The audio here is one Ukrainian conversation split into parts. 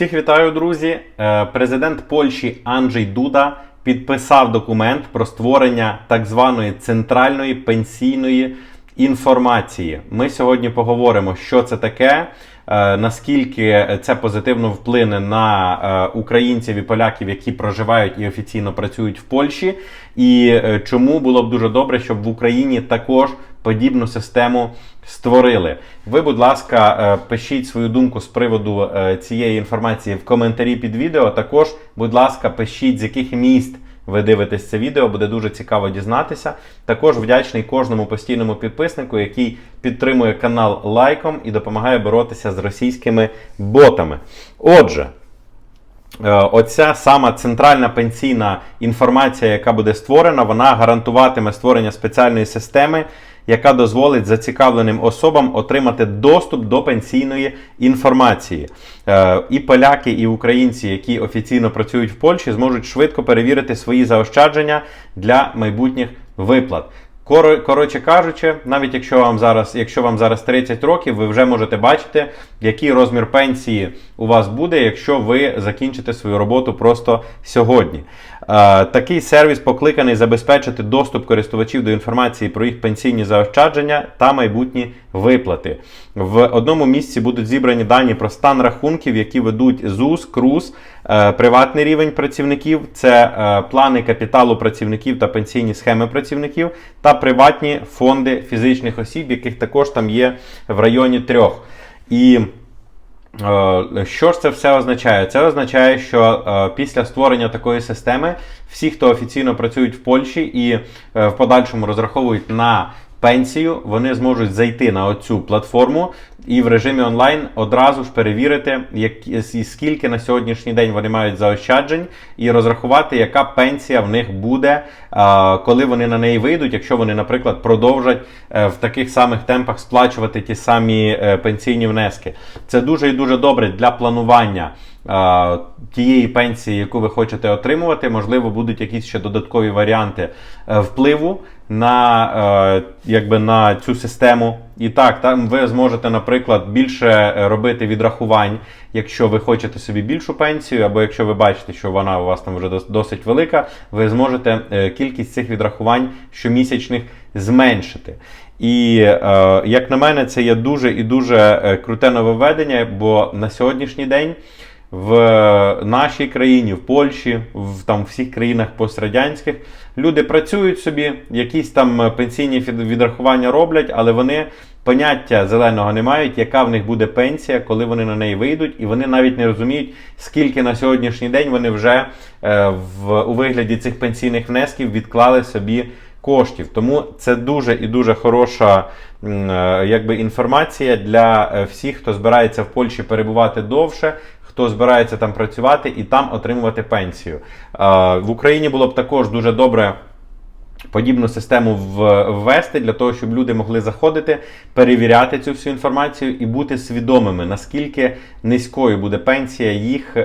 Всіх вітаю, друзі. Е, Президент Польщі Анджей Дуда підписав документ про створення так званої центральної пенсійної інформації. Ми сьогодні поговоримо, що це таке, е, наскільки це позитивно вплине на е, українців і поляків, які проживають і офіційно працюють в Польщі, і чому було б дуже добре, щоб в Україні також подібну систему створили. Ви, будь ласка, е, пишіть свою думку з приводу е, цієї інформації в коментарі під відео. Також, будь ласка, пишіть з яких міст. Ви дивитесь це відео, буде дуже цікаво дізнатися. Також вдячний кожному постійному підписнику, який підтримує канал лайком і допомагає боротися з російськими ботами. Отже, Е, Оця сама центральна пенсійна інформація, яка буде створена, вона гарантуватиме створення спеціальної системи, яка дозволить зацікавленим особам отримати доступ до пенсійної інформації. Е, І поляки, і українці, які офіційно працюють в Польщі, зможуть швидко перевірити свої заощадження для майбутніх виплат. Кор- Коротше кажучи, навіть якщо вам зараз, якщо вам зараз 30 років, ви вже можете бачити, який розмір пенсії у вас буде, якщо ви закінчите свою роботу просто сьогодні. Е, такий сервіс покликаний забезпечити доступ користувачів до інформації про їх пенсійні заощадження та майбутні виплати. В одному місці будуть зібрані дані про стан рахунків, які ведуть ЗУС, КРУС, е, приватний рівень працівників, це е, плани капіталу працівників та пенсійні схеми працівників, та приватні фонди фізичних осіб, яких також там є в районі трьох. І Е, Що ж це все означає? Це означає, що е, після створення такої системи всі, хто офіційно працюють в Польщі і е, в подальшому розраховують на пенсію, вони зможуть зайти на оцю платформу і в режимі онлайн одразу ж перевірити, як, скільки на сьогоднішній день вони мають заощаджень, і розрахувати, яка пенсія в них буде, коли вони на неї вийдуть, якщо вони, наприклад, продовжать е, в таких самих темпах сплачувати ті самі е, пенсійні внески. Це дуже і дуже добре для планування. Тієї пенсії, яку ви хочете отримувати, можливо, будуть якісь ще додаткові варіанти е, впливу на, якби на цю систему. І так, там ви зможете, наприклад, більше е, робити відрахувань, якщо ви хочете собі більшу пенсію, або якщо ви бачите, що вона у вас там вже досить велика, ви зможете е, кількість цих відрахувань щомісячних зменшити. І е, як на мене, це є дуже і дуже круте нововведення, бо на сьогоднішній день в нашій країні, в Польщі, в там всіх країнах пострадянських люди працюють собі, якісь там е, пенсійні відрахування роблять, але вони поняття зеленого не мають, яка в них буде пенсія, коли вони на неї вийдуть, і вони навіть не розуміють, скільки на сьогоднішній день вони вже е, в, у вигляді цих пенсійних внесків відклали собі коштів. Тому це дуже і дуже хороша е, якби, інформація для е, всіх, хто збирається в Польщі перебувати довше. Хто збирається там працювати і там отримувати пенсію. Е, В Україні було б також дуже добре подібну систему ввести для того, щоб люди могли заходити, перевіряти цю всю інформацію і бути свідомими, наскільки низькою буде пенсія їх е,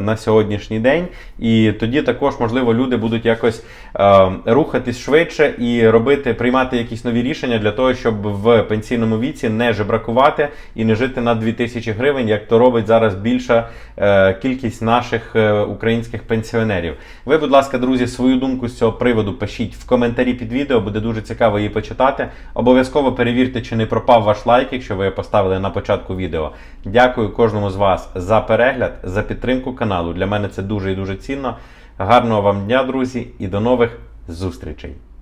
на сьогоднішній день. І тоді також, можливо, люди будуть якось е, рухатись швидше і робити, приймати якісь нові рішення для того, щоб в пенсійному віці не жебракувати і не жити на 2000 гривень, як то робить зараз більша е, кількість наших е, українських пенсіонерів. Ви, будь ласка, друзі, свою думку з цього приводу пишіть в коментарі під відео, буде дуже цікаво її почитати. Обов'язково перевірте, чи не пропав ваш лайк, якщо ви поставили на початку відео. Дякую кожному з вас за перегляд, за підтримку каналу. Для мене це дуже і дуже цінно. Гарного вам дня, друзі, і до нових зустрічей!